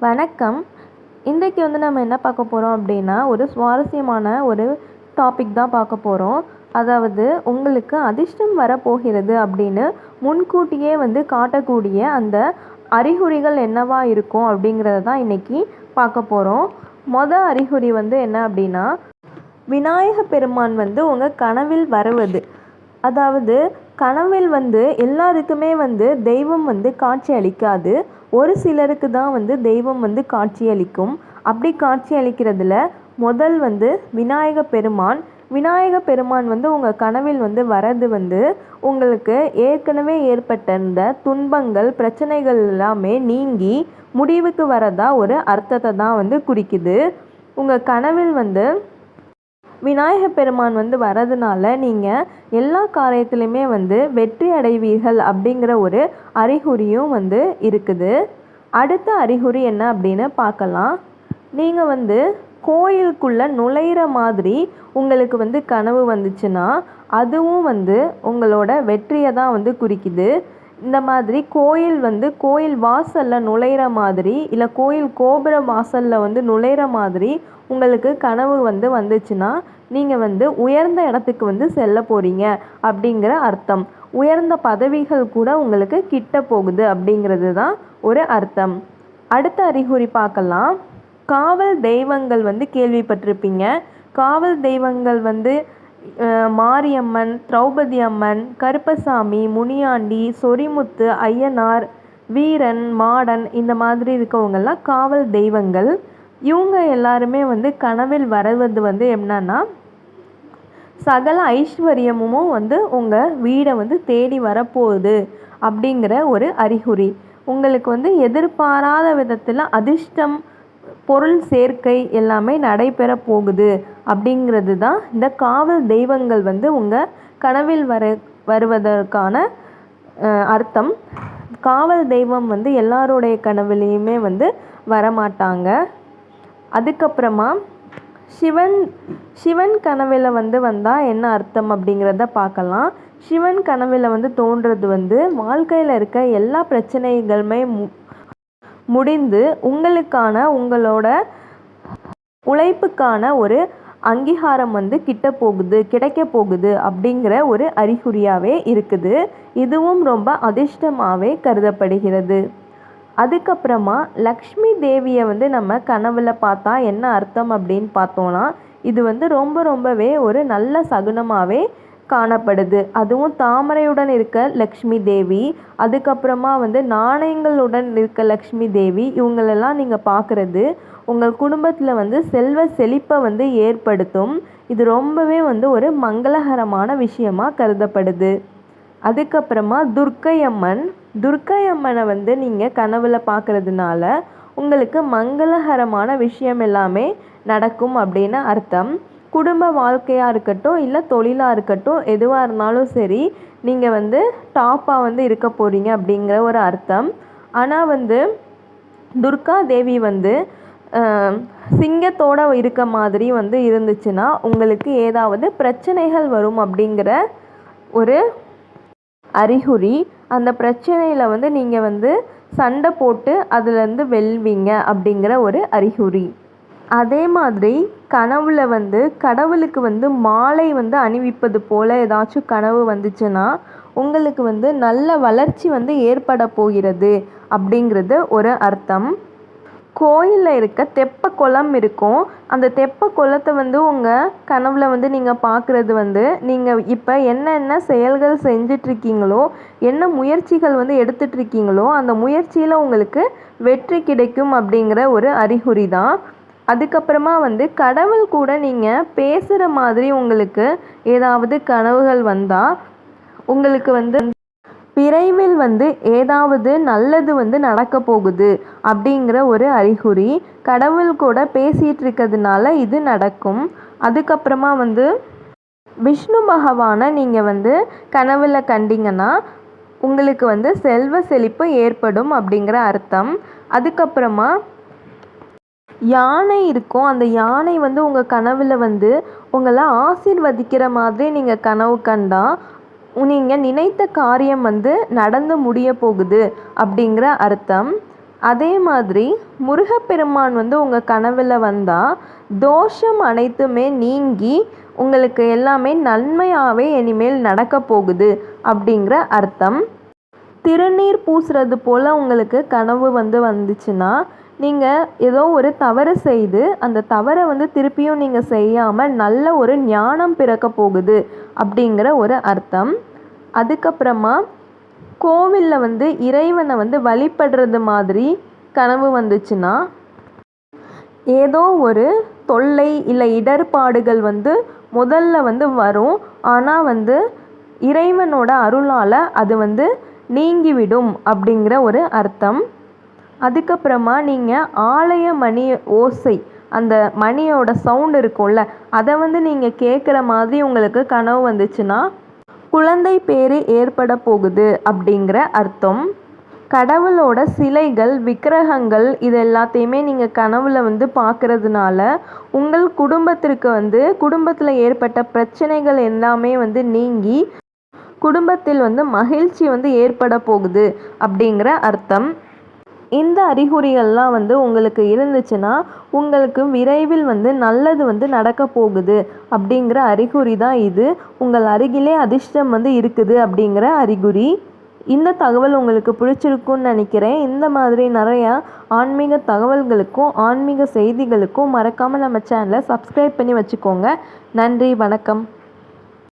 வணக்கம். இன்றைக்கு வந்து நம்ம என்ன பார்க்க போகிறோம் அப்படின்னா ஒரு சுவாரஸ்யமான ஒரு டாபிக் தான் பார்க்க போகிறோம் அதாவது உங்களுக்கு அதிர்ஷ்டம் வரப்போகிறது அப்படின்னு முன்கூட்டியே வந்து காட்டக்கூடிய அந்த அறிகுறிகள் என்னவா இருக்கும் அப்படிங்கிறத தான் இன்றைக்கி பார்க்க போகிறோம் மொதல் அறிகுறி வந்து என்ன அப்படின்னா விநாயக பெருமான் வந்து உங்கள் கனவில் வருவது. அதாவது கனவில் வந்து எல்லாருக்குமே வந்து தெய்வம் வந்து காட்சி அளிக்காது. ஒரு சிலருக்கு தான் வந்து தெய்வம் வந்து காட்சி அளிக்கும். அப்படி காட்சி அளிக்கிறதுல முதல் வந்து விநாயக பெருமான். விநாயக பெருமான் வந்து உங்கள் கனவில் வந்து வரது வந்து உங்களுக்கு ஏற்கனவே ஏற்பட்டிருந்த துன்பங்கள் பிரச்சனைகள் எல்லாமே நீங்கி முடிவுக்கு வரதா ஒரு அர்த்தத்தை தான் வந்து குறிக்குது. உங்கள் கனவில் வந்து விநாயக பெருமான் வந்து வரதுனால நீங்கள் எல்லா காரியத்துலையுமே வந்து வெற்றி அடைவீர்கள் அப்படிங்கிற ஒரு அறிகுறியும் வந்து இருக்குது. அடுத்த அறிகுறி என்ன அப்படின்னு பார்க்கலாம். நீங்கள் வந்து கோயிலுக்குள்ளே நுழையிற மாதிரி உங்களுக்கு வந்து கனவு வந்துச்சுன்னா அதுவும் வந்து உங்களோட வெற்றியை தான் வந்து குறிக்குது. இந்த மாதிரி கோயில் வந்து கோயில் வாசலில் நுழையிற மாதிரி இல்லை கோயில் கோபுர வாசலில் வந்து நுழையிற மாதிரி உங்களுக்கு கனவு வந்து வந்துச்சுன்னா நீங்கள் வந்து உயர்ந்த இடத்துக்கு வந்து செல்ல போகிறீங்க அப்படிங்கிற அர்த்தம். உயர்ந்த பதவிகள் கூட உங்களுக்கு கிட்ட போகுது அப்படிங்கிறது தான் ஒரு அர்த்தம். அடுத்த அறிகுறி பார்க்கலாம். காவல் தெய்வங்கள் வந்து கேள்விப்பட்டிருப்பீங்க. காவல் தெய்வங்கள் வந்து மாரியம்மன் திரௌபதி அம்மன் கருப்பசாமி முனியாண்டி சொரிமுத்து ஐயனார் வீரன் மாடன் இந்த மாதிரி இருக்கவங்கெல்லாம் காவல் தெய்வங்கள். இவங்க எல்லாருமே வந்து கனவில் வரவது வந்து என்னன்னா சகல ஐஸ்வர்யமும் வந்து உங்கள் வீடை வந்து தேடி வரப்போகுது அப்படிங்கிற ஒரு அறிகுறி. உங்களுக்கு வந்து எதிர்பாராத விதத்தில் அதிர்ஷ்டம் பொருள் சேர்க்கை எல்லாமே நடைபெற போகுது அப்படிங்கிறது தான் இந்த காவல் தெய்வங்கள் வந்து உங்கள் கனவில் வர வருவதற்கான அர்த்தம். காவல் தெய்வம் வந்து எல்லாருடைய கனவுலேயுமே வந்து வரமாட்டாங்க. அதுக்கப்புறமா சிவன் சிவன் கனவில் வந்து வந்தால் என்ன அர்த்தம் அப்படிங்கிறத பார்க்கலாம். சிவன் கனவில் வந்து தோன்றது வந்து வாழ்க்கையில் இருக்க எல்லா பிரச்சனைகளுமே மு முடிந்து உங்களுக்கான உங்களோட உழைப்புக்கான ஒரு அங்கீகாரம் வந்து கிட்ட போகுது கிடைக்க போகுது அப்படிங்கிற ஒரு அறிகுறியாகவே இருக்குது. இதுவும் ரொம்ப அதிர்ஷ்டமாகவே கருதப்படுகிறது. அதுக்கப்புறமா லக்ஷ்மி தேவியை வந்து நம்ம கனவில் பார்த்தா என்ன அர்த்தம் அப்படின்னு பார்த்தோன்னா இது வந்து ரொம்ப ரொம்பவே ஒரு நல்ல சகுனமாகவே காணப்படுது. அதுவும் தாமரையுடன் இருக்க லக்ஷ்மி தேவி அதுக்கப்புறமா வந்து நாணயங்களுடன் இருக்க லக்ஷ்மி தேவி இவங்களெல்லாம் நீங்கள் பார்க்குறது உங்கள் குடும்பத்தில் வந்து செல்வ செழிப்பை வந்து ஏற்படுத்தும். இது ரொம்பவே வந்து ஒரு மங்களகரமான விஷயமாக கருதப்படுது. அதுக்கப்புறமா துர்க்கை அம்மன் துர்க்கை அம்மனை வந்து நீங்கள் கனவில் பார்க்குறதுனால உங்களுக்கு மங்களகரமான விஷயம் எல்லாமே நடக்கும் அப்படின்னு அர்த்தம். குடும்ப வாழ்க்கையாக இருக்கட்டும் இல்லை தொழிலாக இருக்கட்டும் எதுவாக இருந்தாலும் சரி நீங்கள் வந்து டாப்பாக வந்து இருக்க போகிறீங்க அப்படிங்கிற ஒரு அர்த்தம். ஆனால் வந்து துர்கா தேவி வந்து சிங்கத்தோடு இருக்க மாதிரி வந்து இருந்துச்சுன்னா உங்களுக்கு ஏதாவது பிரச்சனைகள் வரும் அப்படிங்கிற ஒரு அறிகுறி அந்த பிரச்சனையில் வந்து நீங்கள் வந்து சண்டை போட்டு அதுலேருந்து வெல்வீங்க அப்படிங்கிற ஒரு அறிகுறி. அதே மாதிரி கனவில் வந்து கடவுளுக்கு வந்து மாலை வந்து அணிவிப்பது போல் ஏதாச்சும் கனவு வந்துச்சுன்னா உங்களுக்கு வந்து நல்ல வளர்ச்சி வந்து ஏற்பட போகிறது அப்படிங்கிறது ஒரு அர்த்தம். கோயிலில் இருக்க தெப்ப குளம் இருக்கும். அந்த தெப்ப குளத்தை வந்து உங்கள் கனவில் வந்து நீங்கள் பார்க்குறது வந்து நீங்கள் இப்போ என்னென்ன செயல்கள் செஞ்சிட்ருக்கீங்களோ என்ன முயற்சிகள் வந்து எடுத்துட்ருக்கீங்களோ அந்த முயற்சியில் உங்களுக்கு வெற்றி கிடைக்கும் அப்படிங்கிற ஒரு அறிகுறி தான் அதுக்கப்புறமா வந்து கடவுள் கூட நீங்கள் பேசுகிற மாதிரி உங்களுக்கு ஏதாவது கனவுகள் வந்தால் உங்களுக்கு வந்து விரைவில் வந்து ஏதாவது நல்லது வந்து நடக்க போகுது அப்படிங்கிற ஒரு அறிகுறி கடவுள் கூட பேசிகிட்டு இருக்கிறதுனால இது நடக்கும். அதுக்கப்புறமா வந்து விஷ்ணு பகவானை நீங்கள் வந்து கனவில் கண்டிங்கன்னா உங்களுக்கு வந்து செல்வ செழிப்பு ஏற்படும் அப்படிங்கிற அர்த்தம். அதுக்கப்புறமா யானை இருக்கும். அந்த யானை வந்து உங்கள் கனவில் வந்து உங்களை ஆசீர்வதிக்கிற மாதிரி நீங்கள் கனவு கண்டால் நீங்கள் நினைத்த காரியம் வந்து நடந்து முடிய போகுது அப்படிங்கிற அர்த்தம். அதே மாதிரி முருகப்பெருமான் வந்து உங்கள் கனவில் வந்தால் தோஷம் அனைத்துமே நீங்கி உங்களுக்கு எல்லாமே நன்மையாகவே இனிமேல் நடக்க போகுது அப்படிங்கிற அர்த்தம். திருநீர் பூசுறது போல் உங்களுக்கு கனவு வந்து வந்துச்சுன்னா நீங்கள் ஏதோ ஒரு தவறு செய்து அந்த தவறை வந்து திருப்பியும் நீங்கள் செய்யாமல் நல்ல ஒரு ஞானம் பிறக்க போகுது அப்படிங்கிற ஒரு அர்த்தம். அதுக்கப்புறமா கோவிலில் வந்து இறைவனை வந்து வழிபடுறது மாதிரி கனவு வந்துச்சுன்னா ஏதோ ஒரு தொல்லை இல்லை இடர்பாடுகள் வந்து முதல்ல வந்து வரும். ஆனால் வந்து இறைவனோட அருளால் அது வந்து நீங்கிவிடும் அப்படிங்கிற ஒரு அர்த்தம். அதுக்கப்புறமா நீங்கள் ஆலய மணி ஓசை அந்த மணியோட சவுண்ட் இருக்கும்ல அதை வந்து நீங்கள் கேட்குற மாதிரி உங்களுக்கு கனவு வந்துச்சுன்னா குழந்தை பேர் ஏற்பட போகுது அப்படிங்கிற அர்த்தம். கடவுளோட சிலைகள் விக்கிரகங்கள் இது எல்லாத்தையுமே நீங்கள் கனவுல வந்து பார்க்கறதுனால உங்கள் குடும்பத்திற்கு வந்து குடும்பத்தில் ஏற்பட்ட பிரச்சனைகள் எல்லாமே வந்து நீங்கி குடும்பத்தில் வந்து மகிழ்ச்சி வந்து ஏற்பட போகுது அப்படிங்கிற அர்த்தம். இந்த அறிகுறிகள்லாம் வந்து உங்களுக்கு இருந்துச்சுன்னா உங்களுக்கு விரைவில் வந்து நல்லது வந்து நடக்க போகுது அப்படிங்கிற அறிகுறி தான் இது. உங்கள் அருகிலே அதிர்ஷ்டம் வந்து இருக்குது அப்படிங்கிற அறிகுறி. இந்த தகவல் உங்களுக்கு பிடிச்சிருக்குன்னு நினைக்கிறேன். இந்த மாதிரி நிறையா ஆன்மீக தகவல்களுக்கும் ஆன்மீக செய்திகளுக்கும் மறக்காமல் நம்ம சேனலை சப்ஸ்கிரைப் பண்ணி வச்சுக்கோங்க. நன்றி வணக்கம்.